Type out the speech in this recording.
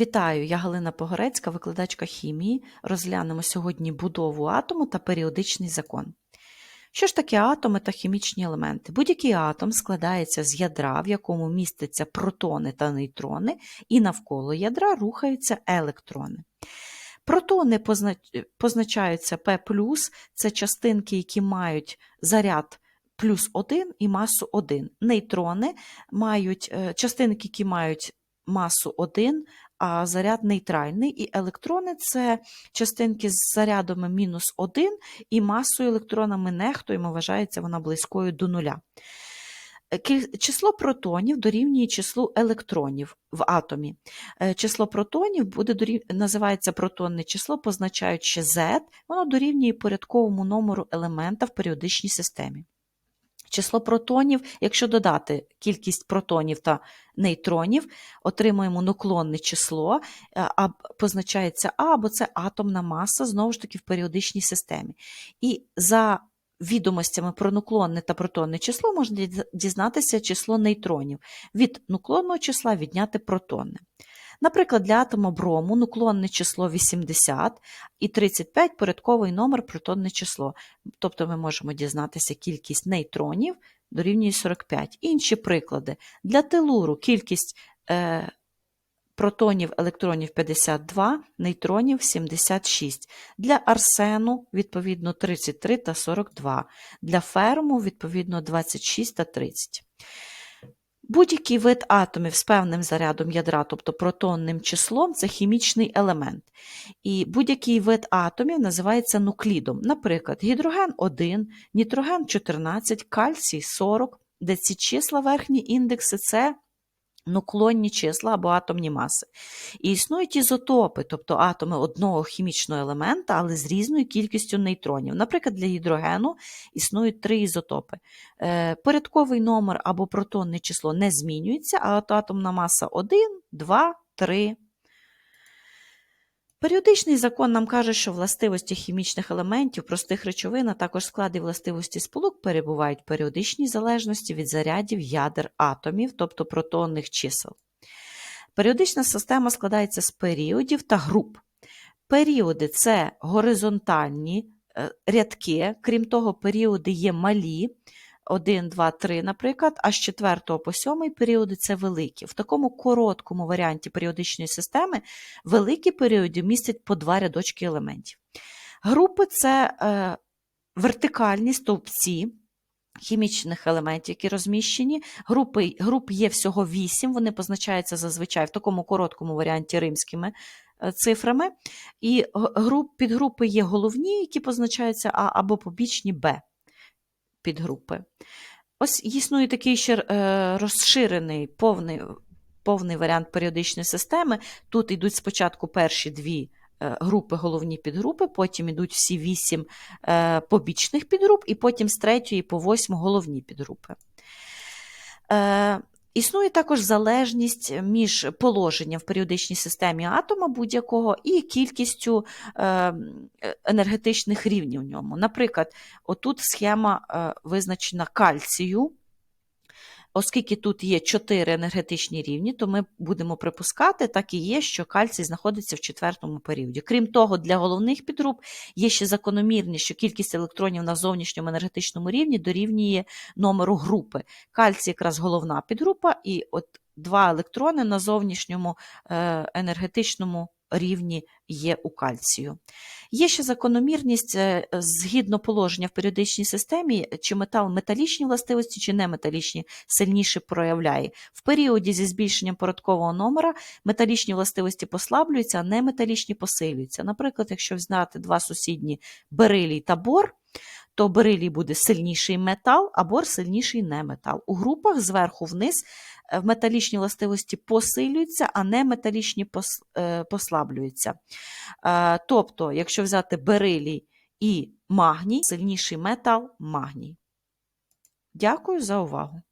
Вітаю, я Галина Погорецька, викладачка хімії. Розглянемо сьогодні будову атому та періодичний закон. Що ж таке атоми та хімічні елементи? Будь-який атом складається з ядра, в якому містяться протони та нейтрони, і навколо ядра рухаються електрони. Протони позначаються P+, це частинки, які мають заряд плюс 1 і масу 1. Нейтрони мають е, частинки, які мають масу 1, а заряд нейтральний. І електрони це частинки з зарядами мінус 1 і масою електронами нехтуємо, вважається вона близькою до нуля. Е, Число протонів дорівнює числу електронів в атомі. Е, Число протонів буде дорів... називається протонне число, позначаючи Z, воно дорівнює порядковому номеру елемента в періодичній системі. Число протонів, якщо додати кількість протонів та нейтронів, отримуємо наклонне число, е, а позначається А, бо це атомна маса, знову ж таки, в періодичній системі. І за відомостями про нуклонне та протонне число можна дізнатися число нейтронів. Від нуклонного числа відняти протонне. Наприклад, для атома брому нуклонне число 80 і 35 порядковий номер протонне число. Тобто ми можемо дізнатися кількість нейтронів дорівнює 45. Інші приклади. Для телуру кількість е, протонів, електронів 52, нейтронів 76. Для арсену, відповідно, 33 та 42. Для ферму, відповідно, 26 та 30. Будь-який вид атомів з певним зарядом ядра, тобто протонним числом, це хімічний елемент. І будь-який вид атомів називається нуклідом. Наприклад, гідроген 1, нітроген 14, кальцій 40, де ці числа верхні індекси це нуклонні числа або атомні маси. І існують ізотопи, тобто атоми одного хімічного елемента, але з різною кількістю нейтронів. Наприклад, для гідрогену існують три ізотопи. Е, Порядковий номер або протонне число не змінюється, а атомна маса 1, 2, 3. Періодичний закон нам каже, що властивості хімічних елементів, простих речовин, а також склади властивості сполук перебувають в періодичній залежності від зарядів ядер атомів, тобто протонних чисел. Періодична система складається з періодів та груп. Періоди це горизонтальні е, рядки, крім того, періоди є малі. 1, 2, 3, наприклад, а з 4 по 7 періоди це великі. В такому короткому варіанті періодичної системи великі періоди містять по два рядочки елементів. Групи це е, вертикальні стовпці хімічних елементів, які розміщені. Групи, груп є всього 8, вони позначаються зазвичай в такому короткому варіанті римськими е, цифрами. І груп, підгрупи є головні, які позначаються А або побічні Б підгрупи. Ось існує такий ще е, розширений повний, повний варіант періодичної системи. Тут йдуть спочатку перші дві е, групи, головні підгрупи, потім йдуть всі вісім е, побічних підгруп, і потім з третьої по восьму головні підгрупи. Існує також залежність між положенням в періодичній системі атома будь-якого і кількістю е, енергетичних рівнів в ньому. Наприклад, отут схема е, визначена кальцію. Оскільки тут є 4 енергетичні рівні, то ми будемо припускати, так і є, що кальцій знаходиться в четвертому періоді. Крім того, для головних підгруп є ще закономірність, що кількість електронів на зовнішньому енергетичному рівні дорівнює номеру групи. Кальцій якраз головна підгрупа, і от два електрони на зовнішньому е, енергетичному рівні є у кальцію. Є ще закономірність е, згідно положення в періодичній системі, чи метал металічні властивості, чи неметалічні сильніше проявляє. В періоді зі збільшенням порядкового номера металічні властивості послаблюються, а неметалічні посилюються. Наприклад, якщо взяти два сусідні берилій та бор, то берилій буде сильніший метал, або сильніший неметал. У групах зверху вниз е, металічні властивості посилюються, а неметалічні пос- е, послаблюються. Е, Тобто, якщо взяти берилій і магній, сильніший метал магній. Дякую за увагу.